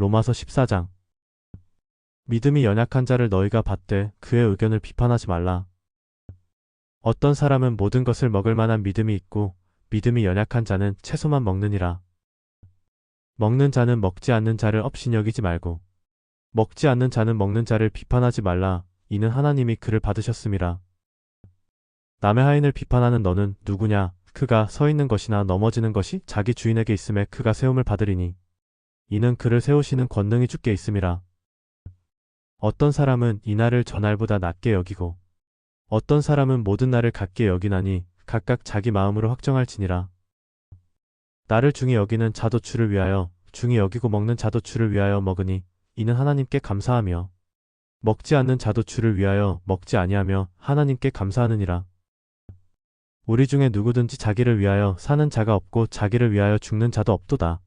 로마서 14장 믿음이 연약한 자를 너희가 받되 그의 의견을 비판하지 말라. 어떤 사람은 모든 것을 먹을 만한 믿음이 있고 믿음이 연약한 자는 채소만 먹느니라. 먹는 자는 먹지 않는 자를 업신 여기지 말고 먹지 않는 자는 먹는 자를 비판하지 말라. 이는 하나님이 그를 받으셨음이라. 남의 하인을 비판하는 너는 누구냐? 그가 서 있는 것이나 넘어지는 것이 자기 주인에게 있음에 그가 세움을 받으리니 이는 그를 세우시는 권능이 주께 있음이라. 어떤 사람은 이 날을 전날보다 낮게 여기고 어떤 사람은 모든 날을 같게 여기나니 각각 자기 마음으로 확정할지니라. 나를 중히 여기는 자도 주를 위하여 중히 여기고 먹는 자도 주를 위하여 먹으니 이는 하나님께 감사하며 먹지 않는 자도 주를 위하여 먹지 아니하며 하나님께 감사하느니라. 우리 중에 누구든지 자기를 위하여 사는 자가 없고 자기를 위하여 죽는 자도 없도다.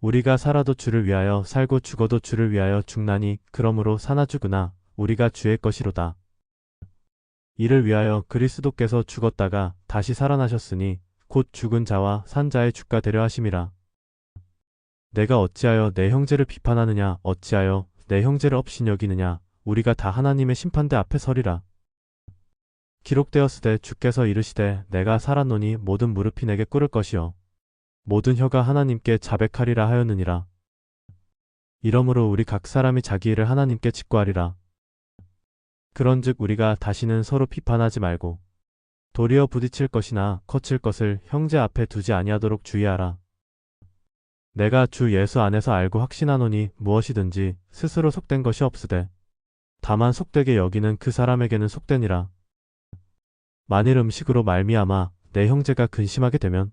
우리가 살아도 주를 위하여 살고 죽어도 주를 위하여 죽나니 그러므로 사나 죽으나 우리가 주의 것이로다. 이를 위하여 그리스도께서 죽었다가 다시 살아나셨으니 곧 죽은 자와 산 자의 주가 되려 하심이라. 내가 어찌하여 내 형제를 비판하느냐 어찌하여 내 형제를 업신 여기느냐 우리가 다 하나님의 심판대 앞에 서리라. 기록되었으되 주께서 이르시되 내가 살았노니 모든 무릎이 내게 꿇을 것이요 모든 혀가 하나님께 자백하리라 하였느니라. 이러므로 우리 각 사람이 자기 일을 하나님께 직구하리라. 그런즉 우리가 다시는 서로 비판하지 말고 도리어 부딪힐 것이나 거칠 것을 형제 앞에 두지 아니하도록 주의하라. 내가 주 예수 안에서 알고 확신하노니 무엇이든지 스스로 속된 것이 없으되 다만 속되게 여기는 그 사람에게는 속되니라. 만일 음식으로 말미암아 내 형제가 근심하게 되면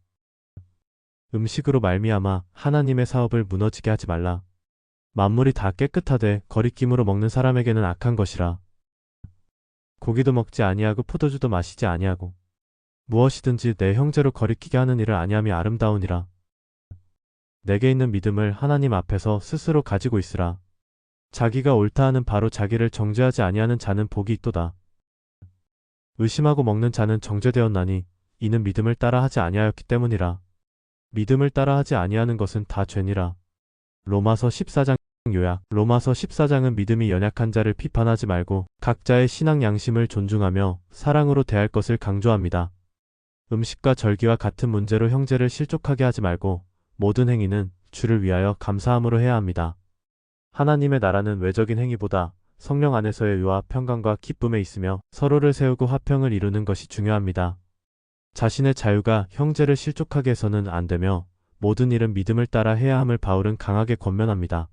음식으로 말미암아 하나님의 사업을 무너지게 하지 말라. 만물이 다 깨끗하되 거리낌으로 먹는 사람에게는 악한 것이라. 고기도 먹지 아니하고 포도주도 마시지 아니하고 무엇이든지 내 형제로 거리끼게 하는 일을 아니함이 아름다우니라. 내게 있는 믿음을 하나님 앞에서 스스로 가지고 있으라. 자기가 옳다 하는 바로 자기를 정죄하지 아니하는 자는 복이 있도다. 의심하고 먹는 자는 정죄되었나니 이는 믿음을 따라 하지 아니하였기 때문이라. 믿음을 따라 하지 아니하는 것은 다 죄니라. 로마서 14장 요약 로마서 14장은 믿음이 연약한 자를 비판하지 말고 각자의 신앙 양심을 존중하며 사랑으로 대할 것을 강조합니다. 음식과 절기와 같은 문제로 형제를 실족하게 하지 말고 모든 행위는 주를 위하여 감사함으로 해야 합니다. 하나님의 나라는 외적인 행위보다 성령 안에서의 의와 평강과 기쁨에 있으며 서로를 세우고 화평을 이루는 것이 중요합니다. 자신의 자유가 형제를 실족하게 해서는 안 되며 모든 일은 믿음을 따라 해야 함을 바울은 강하게 권면합니다.